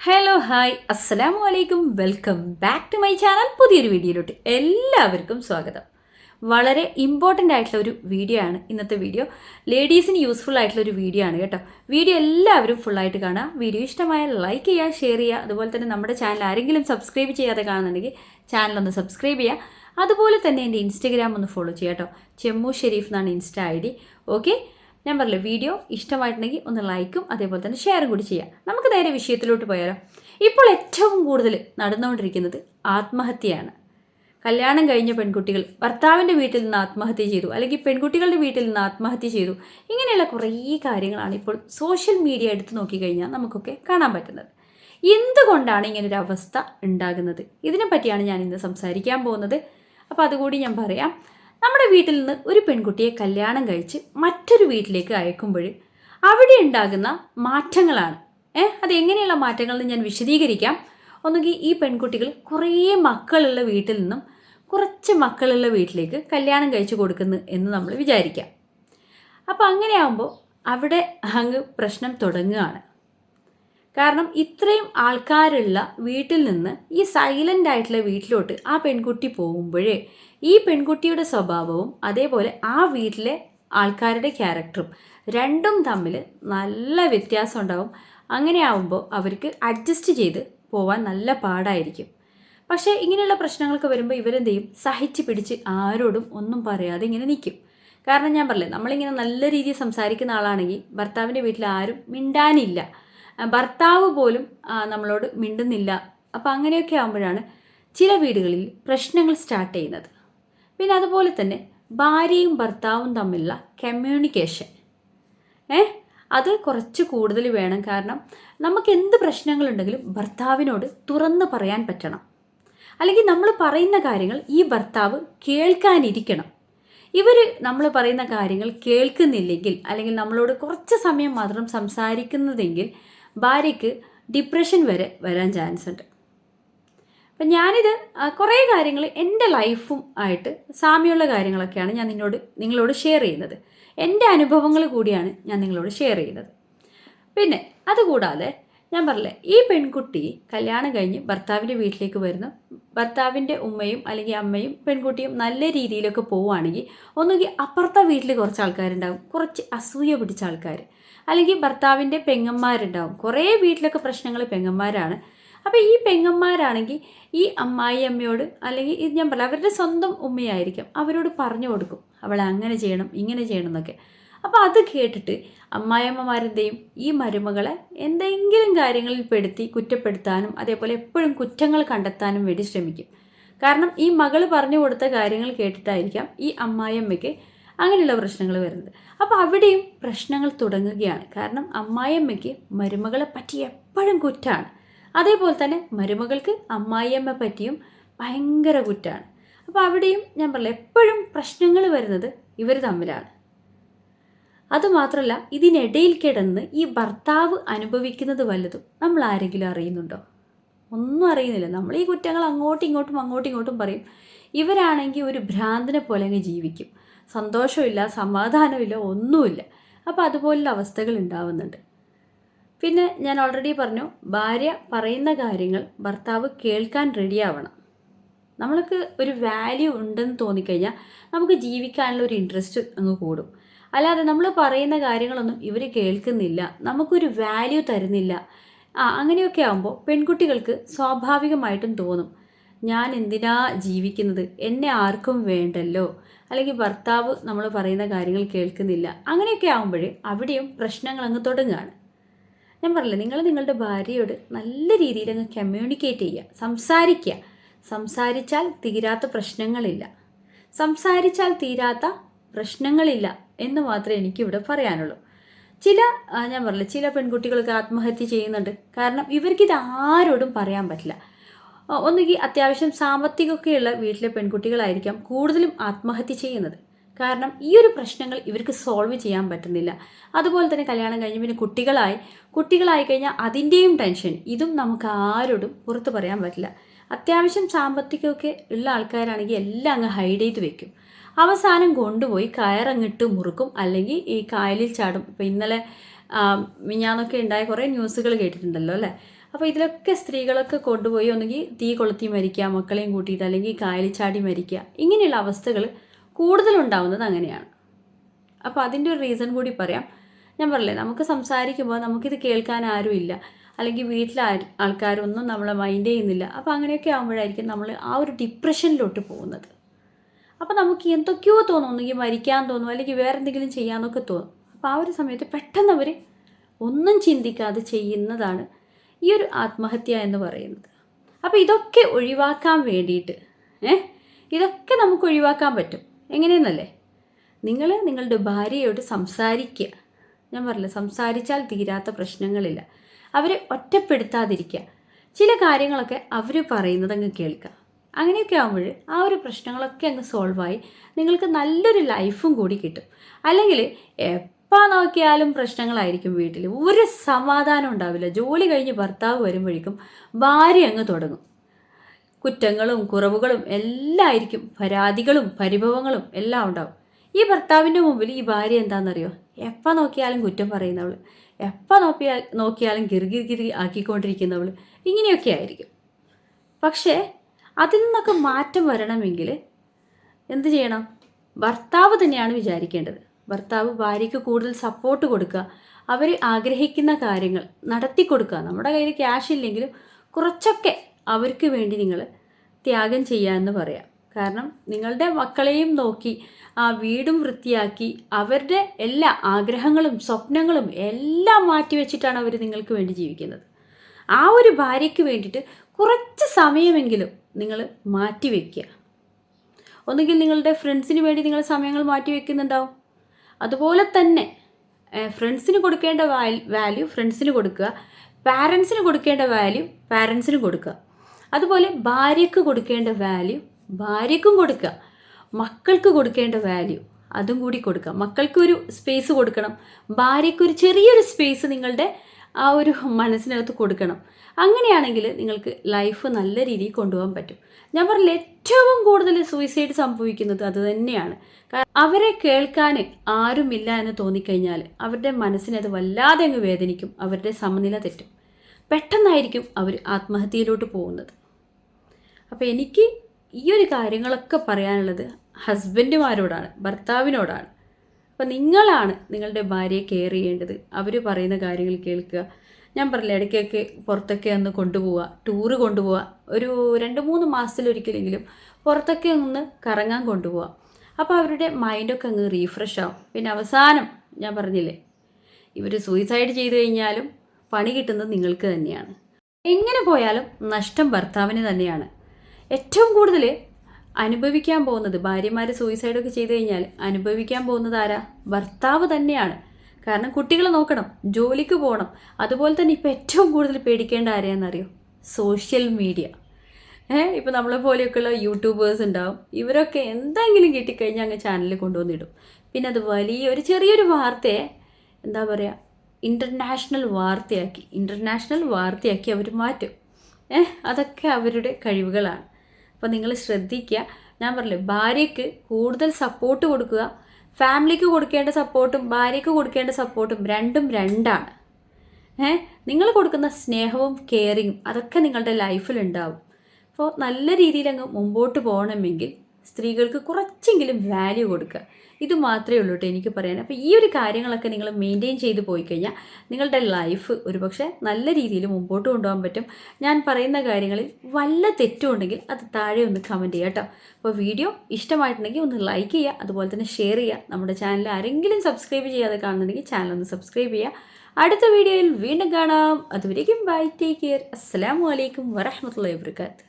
Hello hi അസ്സലാമു അലൈക്കും welcome back to my channel പുതിയൊരു വീഡിയോയിലോട്ട് എല്ലാവർക്കും സ്വാഗതം. വളരെ ഇമ്പോർട്ടന്റ് ആയിട്ടുള്ള ഒരു വീഡിയോ ആണ് ഇന്നത്തെ വീഡിയോ ലേഡീസിന് യൂസ്ഫുൾ ആയിട്ടുള്ള ഒരു വീഡിയോ ആണ് കേട്ടോ. വീഡിയോ എല്ലാവരും ഫുള്ളായിട്ട് കാണുക വീഡിയോ ഇഷ്ടമായ ലൈക്ക് ചെയ്യുക ഷെയർ ചെയ്യുക. അതുപോലെ തന്നെ നമ്മുടെ ചാനൽ ആരെങ്കിലും സബ്സ്ക്രൈബ് ചെയ്യാതെ കാണുന്നുണ്ടെങ്കിൽ ചാനലൊന്ന് സബ്സ്ക്രൈബ് ചെയ്യുക. അതുപോലെ തന്നെ എന്റെ ഇൻസ്റ്റഗ്രാം ഒന്ന് ഫോളോ ചെയ്യുക കേട്ടോ. ചെമ്മു ഷെരീഫ് എന്നാണ് ഇൻസ്റ്റ ഐ ഡി. ഓക്കെ ഞാൻ വീഡിയോ ഇഷ്ടമായിട്ടുണ്ടെങ്കിൽ ഒന്ന് ലൈക്കും അതേപോലെ തന്നെ ഷെയറും കൂടി ചെയ്യാം. നമുക്ക് നേരെ വിഷയത്തിലോട്ട് പോയാലോ. ഇപ്പോൾ ഏറ്റവും കൂടുതൽ നടന്നുകൊണ്ടിരിക്കുന്നത് ആത്മഹത്യയാണ്. കല്യാണം കഴിഞ്ഞ പെൺകുട്ടികൾ ഭർത്താവിന്റെ വീട്ടിൽ നിന്ന് ആത്മഹത്യ ചെയ്തു അല്ലെങ്കിൽ പെൺകുട്ടികളുടെ വീട്ടിൽ നിന്ന് ആത്മഹത്യ ചെയ്തു. ഇങ്ങനെയുള്ള കുറേ കാര്യങ്ങളാണ് ഇപ്പോൾ സോഷ്യൽ മീഡിയ എടുത്ത് നോക്കിക്കഴിഞ്ഞാൽ നമുക്കൊക്കെ കാണാൻ പറ്റുന്നത്. എന്തുകൊണ്ടാണ് ഇങ്ങനൊരു അവസ്ഥ ഉണ്ടാകുന്നത്? ഇതിനെപ്പറ്റിയാണ് ഞാൻ ഇന്ന് സംസാരിക്കാൻ പോകുന്നത്. അപ്പോൾ അതുകൂടി ഞാൻ പറയാം. നമ്മുടെ വീട്ടിൽ നിന്ന് ഒരു പെൺകുട്ടിയെ കല്യാണം കഴിച്ച് മറ്റൊരു വീട്ടിലേക്ക് അയക്കുമ്പോൾ അവിടെ ഉണ്ടാകുന്ന മാറ്റങ്ങളാണ്. ഏഹ് അത് എങ്ങനെയുള്ള മാറ്റങ്ങൾ എന്ന് ഞാൻ വിശദീകരിക്കാം. ഒന്നുകിൽ ഈ പെൺകുട്ടികൾ കുറേ മക്കളുള്ള വീട്ടിൽ നിന്നും കുറച്ച് മക്കളുള്ള വീട്ടിലേക്ക് കല്യാണം കഴിച്ചു കൊടുക്കുന്നു എന്ന് നമ്മൾ വിചാരിക്കാം. അപ്പോൾ അങ്ങനെയാകുമ്പോൾ അവിടെ അങ്ങ് പ്രശ്നം തുടങ്ങുകയാണ്. കാരണം ഇത്രയും ആൾക്കാരുള്ള വീട്ടിൽ നിന്ന് ഈ സൈലന്റ് ആയിട്ടുള്ള വീട്ടിലോട്ട് ആ പെൺകുട്ടി പോകുമ്പോഴേ ഈ പെൺകുട്ടിയുടെ സ്വഭാവവും അതേപോലെ ആ വീട്ടിലെ ആൾക്കാരുടെ ക്യാരക്ടറും രണ്ടും തമ്മിൽ നല്ല വ്യത്യാസം ഉണ്ടാവും. അങ്ങനെ ആവുമ്പോൾ അവർക്ക് അഡ്ജസ്റ്റ് ചെയ്ത് പോവാൻ നല്ല പാടായിരിക്കും. പക്ഷേ ഇങ്ങനെയുള്ള പ്രശ്നങ്ങളൊക്കെ വരുമ്പോൾ ഇവരെന്ത് ചെയ്യും സഹിച്ച് പിടിച്ച് ആരോടും ഒന്നും പറയാതെ ഇങ്ങനെ നിൽക്കും കാരണം ഞാൻ പറഞ്ഞില്ലേ നമ്മളിങ്ങനെ നല്ല രീതിയിൽ സംസാരിക്കുന്ന ആളാണെങ്കിൽ ഭർത്താവിന്റെ വീട്ടിൽ ആരും മിണ്ടാനില്ല. ഭർത്താവ് പോലും നമ്മളോട് മിണ്ടുന്നില്ല. അപ്പോൾ അങ്ങനെയൊക്കെ ആകുമ്പോഴാണ് ചില വീടുകളിൽ പ്രശ്നങ്ങൾ സ്റ്റാർട്ട് ചെയ്യുന്നത്. പിന്നെ അതുപോലെ തന്നെ ഭാര്യയും ഭർത്താവും തമ്മിലുള്ള കമ്മ്യൂണിക്കേഷൻ ഏ? അത് കുറച്ച് കൂടുതൽ വേണം. കാരണം നമുക്ക് എന്ത് പ്രശ്നങ്ങളുണ്ടെങ്കിലും ഭർത്താവിനോട് തുറന്ന് പറയാൻ പറ്റണം. അല്ലെങ്കിൽ നമ്മൾ പറയുന്ന കാര്യങ്ങൾ ഈ ഭർത്താവ് കേൾക്കാനിരിക്കണം. ഇവർ നമ്മൾ പറയുന്ന കാര്യങ്ങൾ കേൾക്കുന്നില്ലെങ്കിൽ അല്ലെങ്കിൽ നമ്മളോട് കുറച്ച് സമയം മാത്രം സംസാരിക്കുന്നതെങ്കിൽ ഭാര്യയ്ക്ക് ഡിപ്രഷൻ വരെ വരാൻ ചാൻസ് ഉണ്ട്. അപ്പം ഞാനിത് കുറേ കാര്യങ്ങൾ എന്റെ ലൈഫും ആയിട്ട് സാമ്യമുള്ള കാര്യങ്ങളൊക്കെയാണ് ഞാൻ നിന്നോട് നിങ്ങളോട് ഷെയർ ചെയ്യുന്നത്. എന്റെ അനുഭവങ്ങൾ കൂടിയാണ് ഞാൻ നിങ്ങളോട് ഷെയർ ചെയ്യുന്നത്. പിന്നെ അതുകൂടാതെ ഞാൻ പറഞ്ഞില്ലേ ഈ പെൺകുട്ടി കല്യാണം കഴിഞ്ഞ് ഭർത്താവിന്റെ വീട്ടിലേക്ക് വരുന്നു. ഭർത്താവിന്റെ ഉമ്മയും അല്ലെങ്കിൽ അമ്മയും പെൺകുട്ടിയും നല്ല രീതിയിലൊക്കെ പോവുകയാണെങ്കിൽ ഒന്നുകിൽ അപ്പുറത്തെ വീട്ടിൽ കുറച്ച് ആൾക്കാരുണ്ടാവും. കുറച്ച് അസൂയ പിടിച്ച ആൾക്കാർ അല്ലെങ്കിൽ ഭർത്താവിന്റെ പെങ്ങന്മാരുണ്ടാവും. കുറേ വീട്ടിലൊക്കെ പ്രശ്നങ്ങൾ പെങ്ങന്മാരാണ്. അപ്പോൾ ഈ പെങ്ങന്മാരാണെങ്കിൽ ഈ അമ്മായി അമ്മയോട് അല്ലെങ്കിൽ ഇത് ഞാൻ പറയാം അവരുടെ സ്വന്തം ഉമ്മയായിരിക്കും. അവരോട് പറഞ്ഞു കൊടുക്കും. അവളെ അങ്ങനെ ചെയ്യണം ഇങ്ങനെ ചെയ്യണം എന്നൊക്കെ. അപ്പോൾ അത് കേട്ടിട്ട് അമ്മായിയമ്മമാരെന്തെയും ഈ മരുമകളെ എന്തെങ്കിലും കാര്യങ്ങളിൽ പെടുത്തി കുറ്റപ്പെടുത്താനും അതേപോലെ എപ്പോഴും കുറ്റങ്ങൾ കണ്ടെത്താനും വേണ്ടി ശ്രമിക്കും. കാരണം ഈ മകൾ പറഞ്ഞു കൊടുത്ത കാര്യങ്ങൾ കേട്ടിട്ടായിരിക്കാം ഈ അമ്മായിയമ്മയ്ക്ക് അങ്ങനെയുള്ള പ്രശ്നങ്ങൾ വരുന്നത്. അപ്പോൾ അവിടെയും പ്രശ്നങ്ങൾ തുടങ്ങുകയാണ്. കാരണം അമ്മായിയമ്മയ്ക്ക് മരുമകളെ പറ്റി എപ്പോഴും കുറ്റമാണ് അതേപോലെ തന്നെ മരുമകൾക്ക് അമ്മായിയമ്മ പറ്റിയും ഭയങ്കര കുറ്റമാണ് അപ്പോൾ അവിടെയും ഞാൻ പറഞ്ഞില്ല എപ്പോഴും പ്രശ്നങ്ങൾ വരുന്നത് ഇവർ തമ്മിലാണ്. അതുമാത്രമല്ല ഇതിനിടയിൽ കിടന്ന് ഈ ഭർത്താവ് അനുഭവിക്കുന്നത് വല്ലതും നമ്മൾ ആരെങ്കിലും അറിയുന്നുണ്ടോ? ഒന്നും അറിയുന്നില്ല. നമ്മൾ ഈ കുറ്റങ്ങൾ അങ്ങോട്ടും ഇങ്ങോട്ടും അങ്ങോട്ടും ഇങ്ങോട്ടും പറയും. ഇവരാണെങ്കിൽ ഒരു ഭ്രാന്തിനെ പോലെ അങ്ങ് ജീവിക്കും. സന്തോഷമില്ല സമാധാനമില്ല ഒന്നുമില്ല. അപ്പോൾ അതുപോലുള്ള അവസ്ഥകൾ ഉണ്ടാവുന്നുണ്ട്. പിന്നെ ഞാൻ ഓൾറെഡി പറഞ്ഞു ഭാര്യ പറയുന്ന കാര്യങ്ങൾ ഭർത്താവ് കേൾക്കാൻ റെഡിയാവണം നമ്മൾക്ക് ഒരു വാല്യൂ ഉണ്ടെന്ന് തോന്നിക്കഴിഞ്ഞാൽ നമുക്ക് ജീവിക്കാനുള്ള ഒരു ഇൻട്രസ്റ്റ് അങ്ങ് കൂടും. അല്ലാതെ നമ്മൾ പറയുന്ന കാര്യങ്ങളൊന്നും ഇവർ കേൾക്കുന്നില്ല നമുക്കൊരു വാല്യൂ തരുന്നില്ല. ആ അങ്ങനെയൊക്കെ ആകുമ്പോൾ പെൺകുട്ടികൾക്ക് സ്വാഭാവികമായിട്ടും തോന്നും ഞാൻ എന്തിനാ ജീവിക്കുന്നത്? എന്നെ ആർക്കും വേണ്ടല്ലോ. അല്ലെങ്കിൽ ഭർത്താവ് നമ്മൾ പറയുന്ന കാര്യങ്ങൾ കേൾക്കുന്നില്ല. അങ്ങനെയൊക്കെ ആകുമ്പോൾ അവിടെയും പ്രശ്നങ്ങൾ അങ്ങ് തുടങ്ങുകയാണ്. ഞാൻ പറയില്ല നിങ്ങൾ നിങ്ങളുടെ ഭാര്യയോട് നല്ല രീതിയിൽ അങ്ങ് കമ്മ്യൂണിക്കേറ്റ് ചെയ്യുക സംസാരിക്കുക. സംസാരിച്ചാൽ തീരാത്ത പ്രശ്നങ്ങളില്ല. സംസാരിച്ചാൽ തീരാത്ത പ്രശ്നങ്ങളില്ല എന്ന് മാത്രമേ എനിക്കിവിടെ പറയാനുള്ളൂ. ചില ഞാൻ പറഞ്ഞില്ല ചില പെൺകുട്ടികൾക്ക് ആത്മഹത്യ ചെയ്യുന്നുണ്ട്. കാരണം ഇവർക്കിത് ആരോടും പറയാൻ പറ്റില്ല. ഒന്നുകിൽ അത്യാവശ്യം സാമ്പത്തികമൊക്കെയുള്ള വീട്ടിലെ പെൺകുട്ടികളായിരിക്കാം കൂടുതലും ആത്മഹത്യ ചെയ്യുന്നത്. കാരണം ഈ ഒരു പ്രശ്നങ്ങൾ ഇവർക്ക് സോൾവ് ചെയ്യാൻ പറ്റുന്നില്ല. അതുപോലെ തന്നെ കല്യാണം കഴിഞ്ഞ് പിന്നെ കുട്ടികളായി. കുട്ടികളായി കഴിഞ്ഞാൽ അതിന്റെയും ടെൻഷൻ ഇതും നമുക്ക് ആരോടും പുറത്ത് പറയാൻ പറ്റില്ല. അത്യാവശ്യം സാമ്പത്തികമൊക്കെ ഉള്ള ആൾക്കാരാണെങ്കിൽ എല്ലാം അങ്ങ് ഹൈഡ് ചെയ്ത് വെക്കും. അവസാനം കൊണ്ടുപോയി കയറങ്ങിട്ട് മുറുക്കും. അല്ലെങ്കിൽ ഈ കായലിൽ ചാടും. ഇപ്പം ഇന്നലെ മിഞ്ഞാന്നൊക്കെ ഉണ്ടായ കുറേ ന്യൂസുകൾ കേട്ടിട്ടുണ്ടല്ലോ അല്ലേ? അപ്പോൾ ഇതിലൊക്കെ സ്ത്രീകളൊക്കെ കൊണ്ടുപോയി ഒന്നുകിൽ തീ കൊളുത്തി മരിക്കുക മക്കളെയും കൂട്ടിയിട്ട് അല്ലെങ്കിൽ കായലിൽ ചാടി മരിക്കുക ഇങ്ങനെയുള്ള അവസ്ഥകൾ കൂടുതലുണ്ടാവുന്നത് അങ്ങനെയാണ്. അപ്പോൾ അതിന്റെ ഒരു റീസൺ കൂടി പറയാം. ഞാൻ പറഞ്ഞില്ലേ നമുക്ക് സംസാരിക്കുമ്പോൾ നമുക്കിത് കേൾക്കാൻ ആരുമില്ല അല്ലെങ്കിൽ വീട്ടിലെ ആൾക്കാരൊന്നും നമ്മളെ മൈൻഡ് ചെയ്യുന്നില്ല. അപ്പോൾ അങ്ങനെയൊക്കെ ആകുമ്പോഴായിരിക്കും നമ്മൾ ആ ഒരു ഡിപ്രഷനിലോട്ട് പോകുന്നത്. അപ്പോൾ നമുക്ക് എന്തൊക്കെയോ തോന്നും. ഒന്നുകിൽ മരിക്കാൻ തോന്നും അല്ലെങ്കിൽ വേറെ എന്തെങ്കിലും ചെയ്യാമെന്നൊക്കെ തോന്നും. അപ്പോൾ ആ ഒരു സമയത്ത് പെട്ടെന്ന് അവർ ഒന്നും ചിന്തിക്കാതെ ചെയ്യുന്നതാണ് ഈ ഒരു ആത്മഹത്യ എന്ന് പറയുന്നത്. അപ്പോൾ ഇതൊക്കെ ഒഴിവാക്കാൻ വേണ്ടിയിട്ട് ഏ? ഇതൊക്കെ നമുക്ക് ഒഴിവാക്കാൻ പറ്റും. എങ്ങനെയെന്നല്ലേ? നിങ്ങൾ നിങ്ങളുടെ ഭാര്യയോട് സംസാരിക്കുക ഞാൻ പറഞ്ഞില്ല സംസാരിച്ചാൽ തീരാത്ത പ്രശ്നങ്ങളില്ല. അവരെ ഒറ്റപ്പെടുത്താതിരിക്കുക ചില കാര്യങ്ങളൊക്കെ അവർ പറയുന്നത് അങ്ങ് കേൾക്കുക അങ്ങനെയൊക്കെ ആകുമ്പോൾ ആ ഒരു പ്രശ്നങ്ങളൊക്കെ അങ്ങ് സോൾവായി നിങ്ങൾക്ക് നല്ലൊരു ലൈഫും കൂടി കിട്ടും. അല്ലെങ്കിൽ എപ്പോൾ നോക്കിയാലും പ്രശ്നങ്ങളായിരിക്കും വീട്ടിൽ ഒരു സമാധാനം ഉണ്ടാവില്ല. ജോലി കഴിഞ്ഞ് ഭർത്താവ് വരുമ്പോഴേക്കും ഭാര്യ അങ്ങ് തുടങ്ങും. കുറ്റങ്ങളും കുറവുകളും എല്ലാം ആയിരിക്കും പരാതികളും പരിഭവങ്ങളും എല്ലാം ഉണ്ടാവും. ഈ ഭർത്താവിന്റെ മുമ്പിൽ ഈ ഭാര്യ എന്താണെന്നറിയോ? എപ്പോൾ നോക്കിയാലും കുറ്റം പറയുന്നവൾ എപ്പോൾ നോക്കിയാൽ നോക്കിയാലും ഗിർഗിർ ഗിരി ആക്കിക്കൊണ്ടിരിക്കുന്നവൾ ഇങ്ങനെയൊക്കെ ആയിരിക്കും. പക്ഷേ അതിൽ നിന്നൊക്കെ മാറ്റം വരണമെങ്കിൽ എന്ത് ചെയ്യണം? ഭർത്താവ് തന്നെയാണ് വിചാരിക്കേണ്ടത്. ഭർത്താവ് ഭാര്യയ്ക്ക് കൂടുതൽ സപ്പോർട്ട് കൊടുക്കുക. അവർ ആഗ്രഹിക്കുന്ന കാര്യങ്ങൾ നടത്തി കൊടുക്കുക നമ്മുടെ കയ്യിൽ ക്യാഷ് ഇല്ലെങ്കിലും കുറച്ചൊക്കെ അവർക്ക് വേണ്ടി നിങ്ങൾ ത്യാഗം ചെയ്യാമെന്ന് പറയാം. കാരണം നിങ്ങളുടെ മക്കളെയും നോക്കി ആ വീടും വൃത്തിയാക്കി അവരുടെ എല്ലാ ആഗ്രഹങ്ങളും സ്വപ്നങ്ങളും എല്ലാം മാറ്റിവെച്ചിട്ടാണ് അവർ നിങ്ങൾക്ക് വേണ്ടി ജീവിക്കുന്നത്. ആ ഒരു ഭാര്യയ്ക്ക് വേണ്ടിയിട്ട് കുറച്ച് സമയമെങ്കിലും നിങ്ങൾ മാറ്റിവെക്കുക ഒന്നുകിൽ നിങ്ങളുടെ ഫ്രണ്ട്സിന് വേണ്ടി നിങ്ങൾ സമയങ്ങൾ മാറ്റി വെക്കുന്നുണ്ടാവും. അതുപോലെ തന്നെ ഫ്രണ്ട്സിന് കൊടുക്കേണ്ട വാല്യൂ ഫ്രണ്ട്സിന് കൊടുക്കുക. പാരൻസിന് കൊടുക്കേണ്ട വാല്യൂ പാരൻസിന് കൊടുക്കുക. അതുപോലെ ഭാര്യയ്ക്ക് കൊടുക്കേണ്ട വാല്യൂ ഭാര്യയ്ക്കും കൊടുക്കുക. മക്കൾക്ക് കൊടുക്കേണ്ട വാല്യൂ അതും കൂടി കൊടുക്കുക. മക്കൾക്കൊരു സ്പേസ് കൊടുക്കണം. ഭാര്യയ്ക്കൊരു ചെറിയൊരു സ്പേസ് നിങ്ങളുടെ ആ ഒരു മനസ്സിനകത്ത് കൊടുക്കണം. അങ്ങനെയാണെങ്കിൽ നിങ്ങൾക്ക് ലൈഫ് നല്ല രീതിയിൽ കൊണ്ടുപോകാൻ പറ്റും. ഞാൻ പറഞ്ഞില്ല ഏറ്റവും കൂടുതൽ സൂയിസൈഡ് സംഭവിക്കുന്നത് അത് തന്നെയാണ്. അവരെ കേൾക്കാൻ ആരുമില്ല എന്ന് തോന്നിക്കഴിഞ്ഞാൽ അവരുടെ മനസ്സിനത് വല്ലാതെ അങ്ങ് വേദനിക്കും. അവരുടെ സമനില തെറ്റും. പെട്ടെന്നായിരിക്കും അവർ ആത്മഹത്യയിലോട്ട് പോകുന്നത്. അപ്പോൾ എനിക്ക് ഈ ഒരു കാര്യങ്ങളൊക്കെ പറയാനുള്ളത് ഹസ്ബൻഡുമാരോടാണ് ഭർത്താവിനോടാണ്. അപ്പോൾ നിങ്ങളാണ് നിങ്ങളുടെ ഭാര്യയെ കെയർ ചെയ്യേണ്ടത്. അവർ പറയുന്ന കാര്യങ്ങൾ കേൾക്കുക. ഞാൻ പറഞ്ഞില്ല ഇടയ്ക്കൊക്കെ പുറത്തൊക്കെ ഒന്ന് കൊണ്ടുപോവുക ടൂറ് കൊണ്ടുപോവുക. ഒരു രണ്ട് മൂന്ന് മാസത്തിലൊരിക്കലെങ്കിലും പുറത്തൊക്കെ ഒന്ന് കറങ്ങാൻ കൊണ്ടുപോവുക. അപ്പോൾ അവരുടെ മൈൻഡൊക്കെ അങ്ങ് റീഫ്രഷ് ആവും. പിന്നെ അവസാനം ഞാൻ പറഞ്ഞില്ലേ ഇവർ സൂയിസൈഡ് ചെയ്തു കഴിഞ്ഞാലും പണി കിട്ടുന്നത് നിങ്ങൾക്ക് തന്നെയാണ്. എങ്ങനെ പോയാലും നഷ്ടം ഭർത്താവിന് തന്നെയാണ്. ഏറ്റവും കൂടുതൽ അനുഭവിക്കാൻ പോകുന്നത് ഭാര്യമാർ സൂയിസൈഡൊക്കെ ചെയ്തു കഴിഞ്ഞാൽ അനുഭവിക്കാൻ പോകുന്നത് ആരാ? ഭർത്താവ് തന്നെയാണ്. കാരണം കുട്ടികളെ നോക്കണം ജോലിക്ക് പോകണം അതുപോലെ തന്നെ ഇപ്പോൾ ഏറ്റവും കൂടുതൽ പേടിക്കേണ്ട ആരെയാണെന്നറിയോ സോഷ്യൽ മീഡിയ ഏഹ് ഇപ്പോൾ നമ്മളെ പോലെയൊക്കെയുള്ള യൂട്യൂബേഴ്സ് ഉണ്ടാവും. ഇവരൊക്കെ എന്തെങ്കിലും കിട്ടിക്കഴിഞ്ഞാൽ അങ്ങ് ചാനലിൽ കൊണ്ടുവന്നിടും. പിന്നെ അത് വലിയ ഒരു ചെറിയൊരു വാർത്തയെ എന്താ പറയുക ഇന്റർനാഷണൽ വാർത്തയാക്കി ഇന്റർനാഷണൽ വാർത്തയാക്കി അവർ മാറ്റും. ഏഹ് അതൊക്കെ അവരുടെ കഴിവുകളാണ്. അപ്പോൾ നിങ്ങൾ ശ്രദ്ധിക്കുക ഞാൻ പറഞ്ഞില്ലേ ഭാര്യയ്ക്ക് കൂടുതൽ സപ്പോർട്ട് കൊടുക്കുക. ഫാമിലിക്ക് കൊടുക്കേണ്ട സപ്പോർട്ടും ഭാര്യയ്ക്ക് കൊടുക്കേണ്ട സപ്പോർട്ടും രണ്ടും രണ്ടാണ്. ഏ? നിങ്ങൾ കൊടുക്കുന്ന സ്നേഹവും കെയറിങ്ങും അതൊക്കെ നിങ്ങളുടെ ലൈഫിൽ ഉണ്ടാവും. അപ്പോൾ നല്ല രീതിയിൽ അങ്ങ് മുമ്പോട്ട് പോകണമെങ്കിൽ സ്ത്രീകൾക്ക് കുറച്ചെങ്കിലും വാല്യൂ കൊടുക്കുക. ഇത് മാത്രമേ ഉള്ളൂ കേട്ടോ എനിക്ക് പറയാൻ. അപ്പോൾ ഈ ഒരു കാര്യങ്ങളൊക്കെ നിങ്ങൾ മെയിന്റെയിൻ ചെയ്ത് പോയി കഴിഞ്ഞാൽ നിങ്ങളുടെ ലൈഫ് ഒരുപക്ഷെ നല്ല രീതിയിൽ മുമ്പോട്ട് കൊണ്ടുപോകാൻ പറ്റും. ഞാൻ പറയുന്ന കാര്യങ്ങളിൽ വല്ല തെറ്റും ഉണ്ടെങ്കിൽ അത് താഴെ ഒന്ന് കമന്റ് ചെയ്യുക കേട്ടോ. അപ്പോൾ വീഡിയോ ഇഷ്ടമായിട്ടുണ്ടെങ്കിൽ ഒന്ന് ലൈക്ക് ചെയ്യുക അതുപോലെ തന്നെ ഷെയർ ചെയ്യുക. നമ്മുടെ ചാനൽ ആരെങ്കിലും സബ്സ്ക്രൈബ് ചെയ്യാതെ കാണുന്നുണ്ടെങ്കിൽ ചാനൽ ഒന്ന് സബ്സ്ക്രൈബ് ചെയ്യുക. അടുത്ത വീഡിയോയിൽ വീണ്ടും കാണാം. അതുവരേക്കും ബൈ ടേക്ക് കെയർ അസ്സാം വലൈക്കും വരഹമത്തല്ലാ വാബർക്കാത്ത്